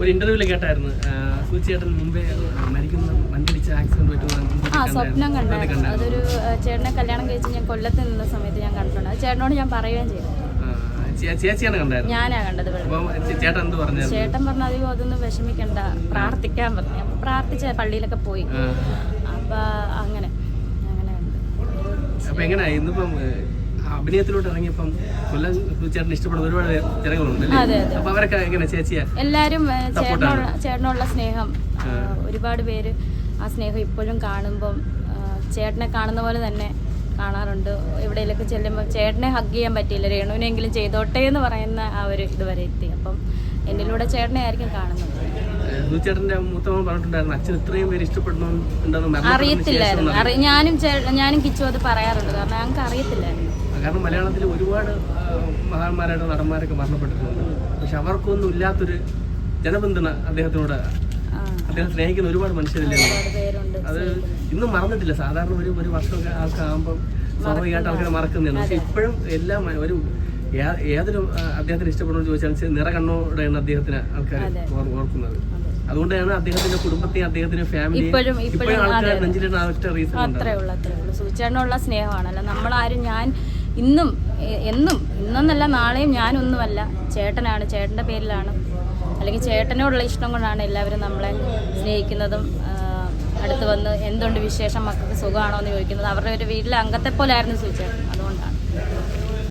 ഒരു ഇന്റർവ്യൂൽ കേട്ടായിരുന്നു. സൂചിയേട്ടൻ മുമ്പേ മരിക്കുന്ന വണ്ടിടിച്ച ആക്സിഡന്റ് ആ സ്വപ്നം കണ്ടായിരുന്നു. അതൊരു ചേട്ടനെ കല്യാണം കഴിച്ച് ഞാൻ കൊല്ലത്ത് നിന്ന സമയത്ത് ഞാൻ കണ്ടിട്ടുണ്ട്. അത് ചേട്ടനോട് ഞാൻ പറയുകയും ചെയ്തു. ചേച്ചിയാണ് കണ്ടായിരുന്നു ഞാനാ കണ്ടത് ചേട്ടൻ എന്ത് പറഞ്ഞായിരുന്നു? ചേട്ടൻ പറഞ്ഞു അധികം അതൊന്നും വിഷമിക്കണ്ട. പ്രാർത്ഥിക്കാൻ പറഞ്ഞു. പ്രാർത്ഥിച്ച പള്ളിയിലൊക്കെ പോയി. അപ്പൊ അങ്ങനെ. അങ്ങനെ ഇന്നിപ്പം അഭിനയത്തിലോട്ട് ഇറങ്ങിയപ്പം കൊല്ലം ചേട്ടൻ ഇഷ്ടപ്പെടുന്ന ഒരുപാട് ജനങ്ങളുണ്ട്. അപ്പൊ അവരൊക്കെ എങ്ങനെ ചേച്ചിയാ? എല്ലാരും ചേട്ടനുള്ള സ്നേഹം. ഒരുപാട് പേര് ആ സ്നേഹം ഇപ്പോഴും കാണുമ്പം ചേട്ടനെ കാണുന്ന പോലെ തന്നെ കാണാറുണ്ട്. എവിടെയെങ്കിലൊക്കെ ചെല്ലുമ്പോൾ ചേട്ടനെ ഹഗ് ചെയ്യാൻ പറ്റിയില്ല. രേണുവിനെങ്കിലും ചെയ്തോട്ടെ എന്ന് പറയുന്ന ആ ഒരു ഇതുവരെ എത്തി. അപ്പം എന്നിലൂടെ ചേട്ടനെ ആയിരിക്കും കാണുന്നത്. സൂചേട്ടന്റെ മൂത്തമ്മ പറഞ്ഞിട്ടുണ്ടായിരുന്നു അച്ഛൻ ഇത്രയും പേര് അറിയത്തില്ലായിരുന്നു. ഞാനും ഞാനും കിച്ചു അത് പറയാറുണ്ട്. കാരണം ഞങ്ങൾക്ക് അറിയത്തില്ലായിരുന്നു കാരണം മലയാളത്തിൽ ഒരുപാട് മഹാന്മാരായിട്ട് നടന്മാരൊക്കെ മരണപ്പെട്ടിട്ടുണ്ട്. പക്ഷെ അവർക്കൊന്നും ഇല്ലാത്തൊരു ജനപിന്തുണ അദ്ദേഹത്തിനോട് അദ്ദേഹം സ്നേഹിക്കുന്ന ഒരുപാട് മനുഷ്യരില്ലേ? അത് ഇന്നും മറന്നിട്ടില്ല. സാധാരണ ഒരു ഒരു വർഷമൊക്കെ ആൾക്കാകുമ്പം സ്വാഭാവികമായിട്ട് ആൾക്കാർ മറക്കുന്നതാണ് പക്ഷെ ഇപ്പോഴും എല്ലാം ഒരു ഏതൊരു അദ്ദേഹത്തിന് ഇഷ്ടപ്പെടുന്നു ചോദിച്ചാൽ നിറ കണ്ണോടെയാണ് അദ്ദേഹത്തിന് ആൾക്കാർ ഓർക്കുന്നത്. അതുകൊണ്ടാണ് അദ്ദേഹത്തിന്റെ കുടുംബത്തെ അദ്ദേഹത്തിന്റെ ഫാമിലി ഇപ്പോഴും ഇപ്പോഴും ആൾക്കാർ നെഞ്ചിലിടുന്ന ഒറ്റ റീസൺ അത്രേ ഉള്ളൂ അത്രേ ഉള്ളൂ. സ്നേഹമാണല്ലോ നമ്മളാരും ഞാൻ ഇന്നും എന്നും ഇന്നെന്നല്ല നാളെയും ഞാനൊന്നുമല്ല. ചേട്ടനാണ് ചേട്ടന്റെ പേരിലാണ്. അല്ലെങ്കിൽ ചേട്ടനോടുള്ള ഇഷ്ടം കൊണ്ടാണ് എല്ലാവരും നമ്മളെ സ്നേഹിക്കുന്നതും അടുത്ത് വന്ന് എന്തുണ്ട് വിശേഷം മക്കൾക്ക് സുഖമാണോ എന്ന് ചോദിക്കുന്നത്. അവരുടെ ഒരു വീട്ടിലെ അംഗത്തെ പോലെ ആയിരുന്നു സൂചേട്ടൻ. അതുകൊണ്ടാണ്.